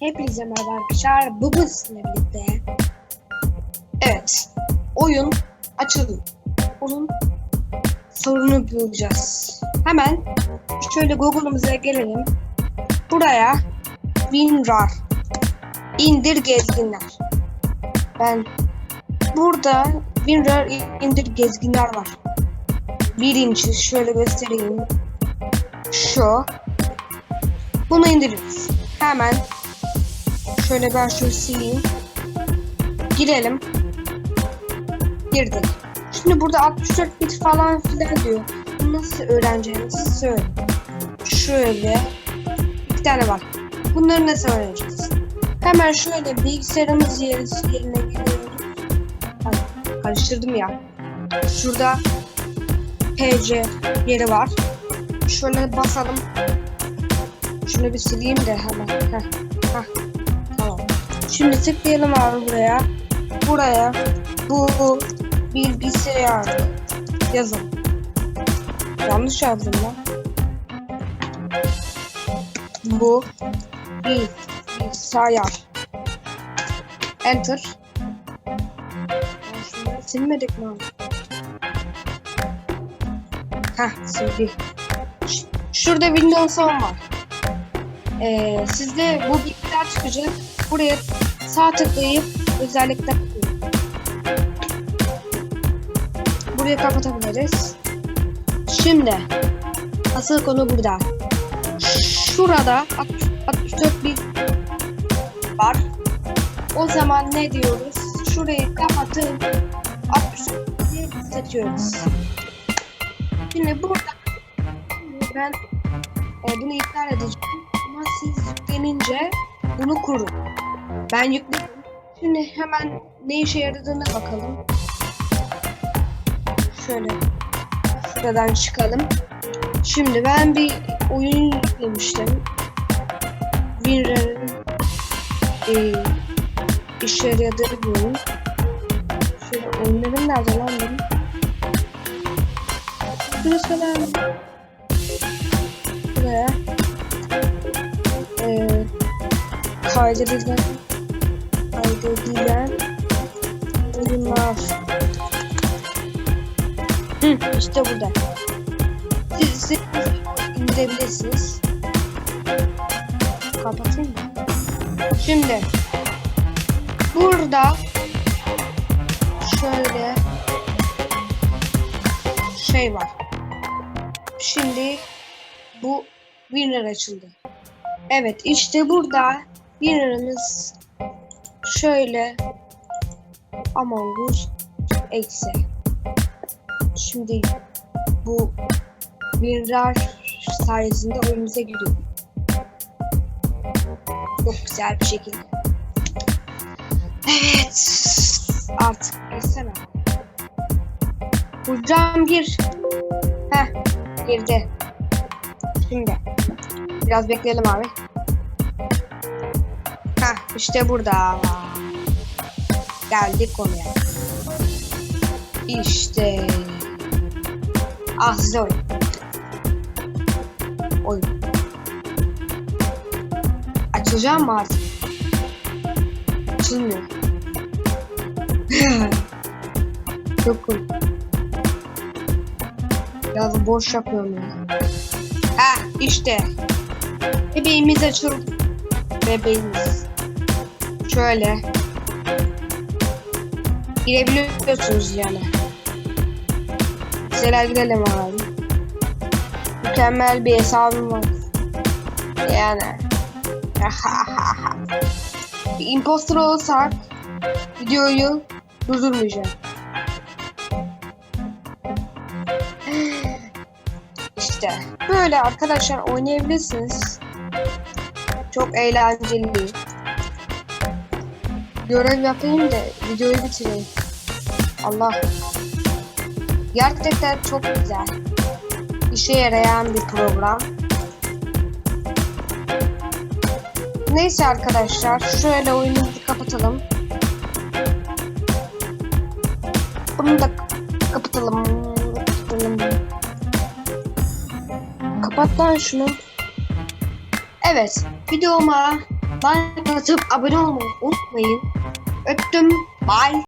Hepinize merhaba arkadaşlar. Bugün sizinle birlikte Evet Oyun açıldı. Onun sorunu bulacağız. Hemen şöyle Google'ımıza gelelim. Buraya WinRAR indir gezginler. Ben burada WinRAR indir gezginler var. Birinci şöyle göstereyim. Şu. Bunu indiririz. Hemen şöyle ben şunu sileyim. Girelim. Girdik. Şimdi burada 64 bit falan filan diyor. Nasıl öğreneceğimizi söyle. Şöyle iki tane var. Bunları nasıl öğreneceğiz? Hemen şöyle bilgisayarımız yeri- yerine giriyoruz. Karıştırdım ya. Şurada PC yeri var. Şöyle basalım. Şunu bir sileyim de hemen. Heh. Heh. Şimdi tıklayalım abi buraya. Buraya bu bilgisayar yazalım. Yanlış yazdım lan. Bu bilgisayar. Enter. Şunları silmedik mi abi? Heh sildi. Şurada Windows 10 var. Ee, sizde bu bilgiler çıkacak. Buraya sağ tıklayıp özellikler tıklayın. Burayı kapatabiliriz. Şimdi asıl konu burada. Şurada 60 64 bit var. O zaman ne diyoruz? Şurayı kapatıp 64 bit seçiyoruz. Şimdi burada ben e, bunu iptal edeceğim ama siz yüklenince bunu kurun. Ben yükledim. Şimdi hemen ne işe yaradığına bakalım. Şöyle şuradan çıkalım. Şimdi ben bir oyun yüklemiştim. WinRAR'ın e, işe yaradığı bir oyun. Şöyle oyunlarım nerede lan benim? Kadar mı? Buraya e, kaydedilen kaydedilen oyunlar Hı, işte burada. Siz, siz indirebilirsiniz. Kapatayım mı? Şimdi burada şöyle şey var. Şimdi bu winner açıldı. Evet işte burada winner'ımız şöyle Among Us eksi. Şimdi bu winner sayesinde oyunumuza giriyor. Çok güzel bir şekilde. Evet. Artık geçsene. Hocam gir. Heh girdi. Şimdi biraz bekleyelim abi. İşte burada. Geldik konuya. İşte. Ah size oyun. Oyun. Açılacağım mı artık? Açılmıyor. Çok cool. Biraz boş yapıyorum ya. Ha işte. Bebeğimiz açıldı. Bebeğimiz. Şöyle. Girebiliyorsunuz yani. Mesela gidelim abi. Mükemmel bir hesabım var. Yani. bir impostor olsak videoyu durdurmayacağım. İşte böyle arkadaşlar oynayabilirsiniz. Çok eğlenceli. Görev yapayım da videoyu bitireyim. Allah. Gerçekten çok güzel. İşe yarayan bir program. Neyse arkadaşlar şöyle oyunumuzu kapatalım. Bunu da kapatalım. Kapatalım. Kapat lan şunu. Evet videoma like atıp abone olmayı unutmayın. Bye.